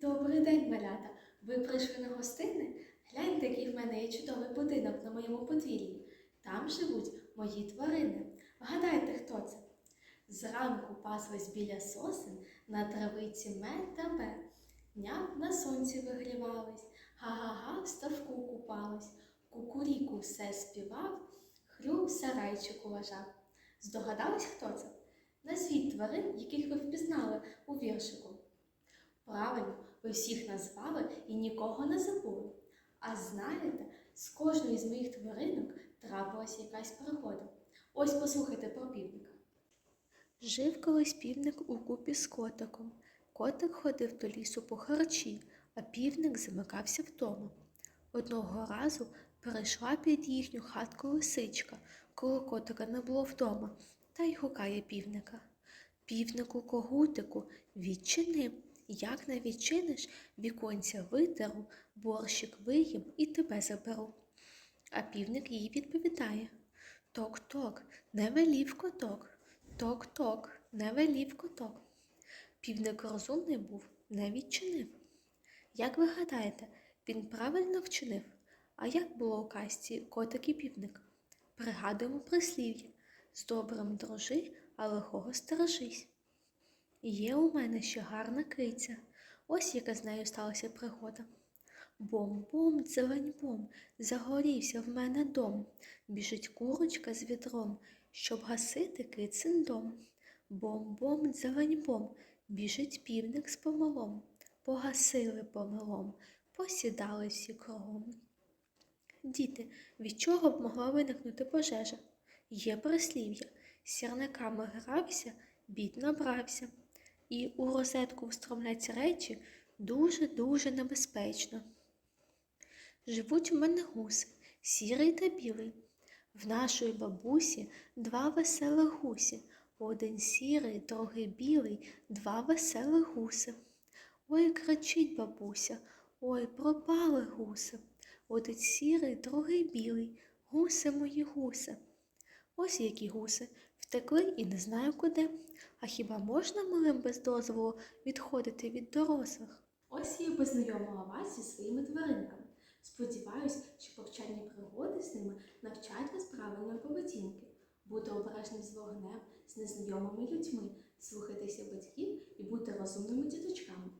Добрий день, малята! Ви прийшли на гостини? Гляньте, який в мене є чудовий будинок на моєму подвір'ї. Там живуть мої тварини. Вгадайте, хто це? Зранку паслись біля сосен, на травиці мед та мед. Няв на сонці вигрівались, га-га-га в ставку купались, кукуріку все співав, хрю в сарайчику лежав. Здогадались, хто це? Назвіть тварин, яких ви впізнали у віршику. Правильно, ви всіх назвали і нікого не забули. А знаєте, з кожної з моїх тваринок трапилася якась пригода. Ось послухайте про півника. Жив колись півник у купі з котиком. Котик ходив до лісу по харчі, а півник замикався вдома. Одного разу перейшла під їхню хатку лисичка, коли котика не було вдома, та й гукає півника. Півнику когутику, відчини. Як не відчиниш, віконця витеру, борщик виїм і тебе заберу. А півник їй відповідає Ток-ток, не велів коток. Ток-ток, не велів коток. Півник розумний був, не відчинив. Як ви гадаєте, він правильно вчинив? А як було у казці котик і півник? Пригадуємо прислів'я з добрим дружи, а лихого стережись. Є у мене ще гарна киця. Ось яка з нею сталася пригода. Бом-бом, дзелень-бом, загорівся в мене дом. Біжить курочка з відром, щоб гасити кицин дом. Бом-бом, дзелень-бом, біжить півник з помилом. Погасили помилом, посідали всі кругом. Діти, від чого б могла виникнути пожежа? Є прислів'я. Сірниками грався, бід набрався. І у розетку встромлять речі дуже-дуже небезпечно. Живуть у мене гуси, сірий та білий. В нашої бабусі два веселих гусі. Один сірий, другий білий, два веселих гуси. Ой, кричить бабуся, ой, пропали гуси. Один сірий, другий білий, гуси мої гуси. Ось які гуси втекли і не знаю куди. А хіба можна малим без дозволу відходити від дорослих? Ось я познайомила вас зі своїми тваринками. Сподіваюсь, що повчальні пригоди з ними навчать вас правильної поведінки. Бути обережним з вогнем, з незнайомими людьми, слухайтеся батьків і бути розумними діточками.